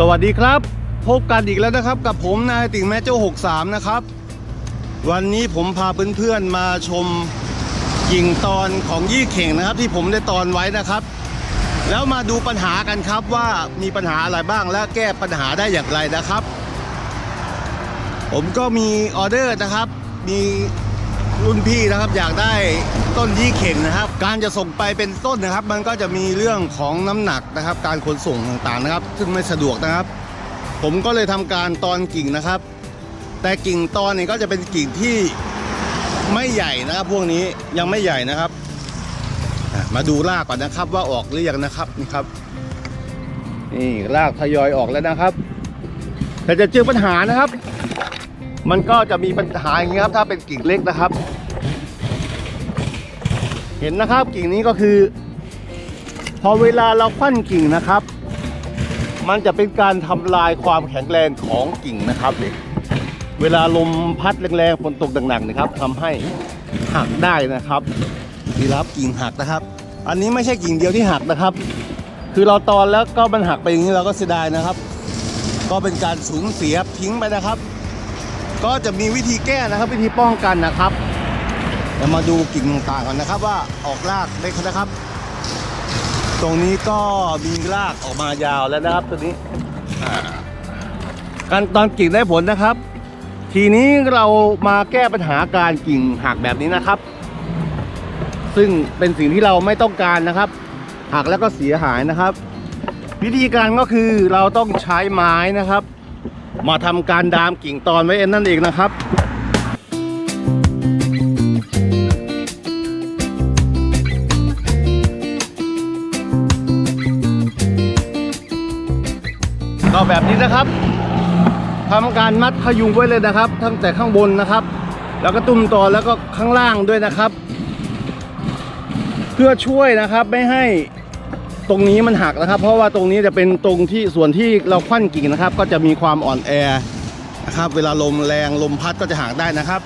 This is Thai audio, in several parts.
สวัสดีครับ พบกันอีกแล้วนะครับกับผมนายติ่งแม่เจ้า 63 นะครับ วันนี้ผมพาเพื่อนๆมาชมกิ่งตอนของยี่เข่งนะครับ ที่ผมได้ตอนไว้นะครับ แล้วมาดูปัญหากันครับว่ามีปัญหาอะไรบ้างและแก้ปัญหาได้อย่างไรนะครับ ผมก็มีออเดอร์นะครับ มี รุ่นพี่นะครับอยากได้ต้นยี่เข่งนะครับ การจะส่งไปเป็นต้นนะครับ มันก็จะมีเรื่องของน้ำหนักนะครับ การขนส่งต่างๆนะครับ ซึ่งไม่สะดวกนะครับ ผมก็เลยทำการตอนกิ่งนะครับ แต่กิ่งตอนนี่ก็จะเป็นกิ่งที่ไม่ใหญ่นะครับ พวกนี้ยังไม่ใหญ่นะครับ มาดูรากก่อนนะครับว่าออกหรือยังนะครับนี่ครับนี่รากทยอยออกแล้วนะครับ แต่จะเจอปัญหานะครับ มันก็จะมีปัญหาอย่างนี้ครับ ถ้าเป็นกิ่งเล็กนะครับ เห็นนะครับกิ่งนี้ก็คือ พอเวลาเราควันกิ่งนะครับ มันจะเป็นการทำลายความแข็งแรงของกิ่งนะครับเนี่ยเวลาลมพัดแรงๆฝนตกหนักๆนะครับทำให้หักได้นะครับนี่ครับกิ่งหักนะครับ อันนี้ไม่ใช่กิ่งเดียวที่หักนะครับ คือเราตอนแล้วก็มันหักไปอย่างนี้เราก็เสียดายนะครับ ก็เป็นการสูญเสียทิ้งไปนะครับ ก็จะมีวิธีแก้นะครับ วิธีป้องกันนะครับเดี๋ยวมาดูกิ่งต่างๆกันนะครับ ว่าออกรากได้นะครับ ตรงนี้ก็มีรากออกมายาวแล้วนะครับตัวนี้การตอนกิ่งได้ผลนะครับ ทีนี้เรามาแก้ปัญหาการกิ่งหักแบบนี้นะครับ ซึ่งเป็นสิ่งที่เราไม่ต้องการนะครับ หักแล้วก็เสียหายนะครับ วิธีการก็คือเราต้องใช้ไม้นะครับ มาทำการดามกิ่งตอนไว้เองนั่นเองนะครับก็แบบนี้นะครับทำการมัดพยุงไว้เลยนะครับ ตั้งแต่ข้างบนนะครับ แล้วก็ตุ้มตอแล้วก็ข้างล่างด้วยนะครับ เพื่อช่วยนะครับไม่ให้ ตรงนี้มันหักนะครับ เพราะว่าตรงนี้จะเป็นตรงที่ส่วนที่เราควันกิ่งนะครับ ก็จะมีความอ่อนแอนะครับ เวลาลมแรงลมพัดก็จะหักได้นะครับ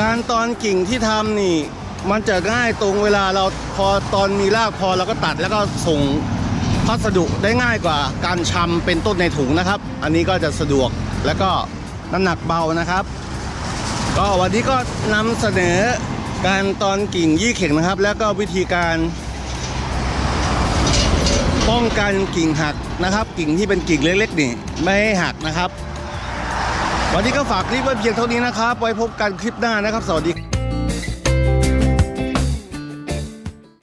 การตอนกิ่งที่ทำนี่ มันจะง่ายตรงเวลาเราพอตอนมีรากพอเราก็ตัดแล้วก็ส่งพัสดุได้ง่ายกว่าการชำเป็นต้นในถุงนะครับ อันนี้ก็จะสะดวกแล้วก็น้ำหนักเบานะครับ ก็วันนี้ก็นำเสนอการตอนกิ่งยี่เข่งนะครับ แล้วก็วิธีการ ป้องกันกิ่งหักนะครับ กิ่งที่เป็นกิ่งเล็กๆนี่ไม่ให้หักนะครับ วันนี้ก็ฝากคลิปไว้เพียงเท่านี้นะครับ ไว้พบกันคลิปหน้านะครับ สวัสดี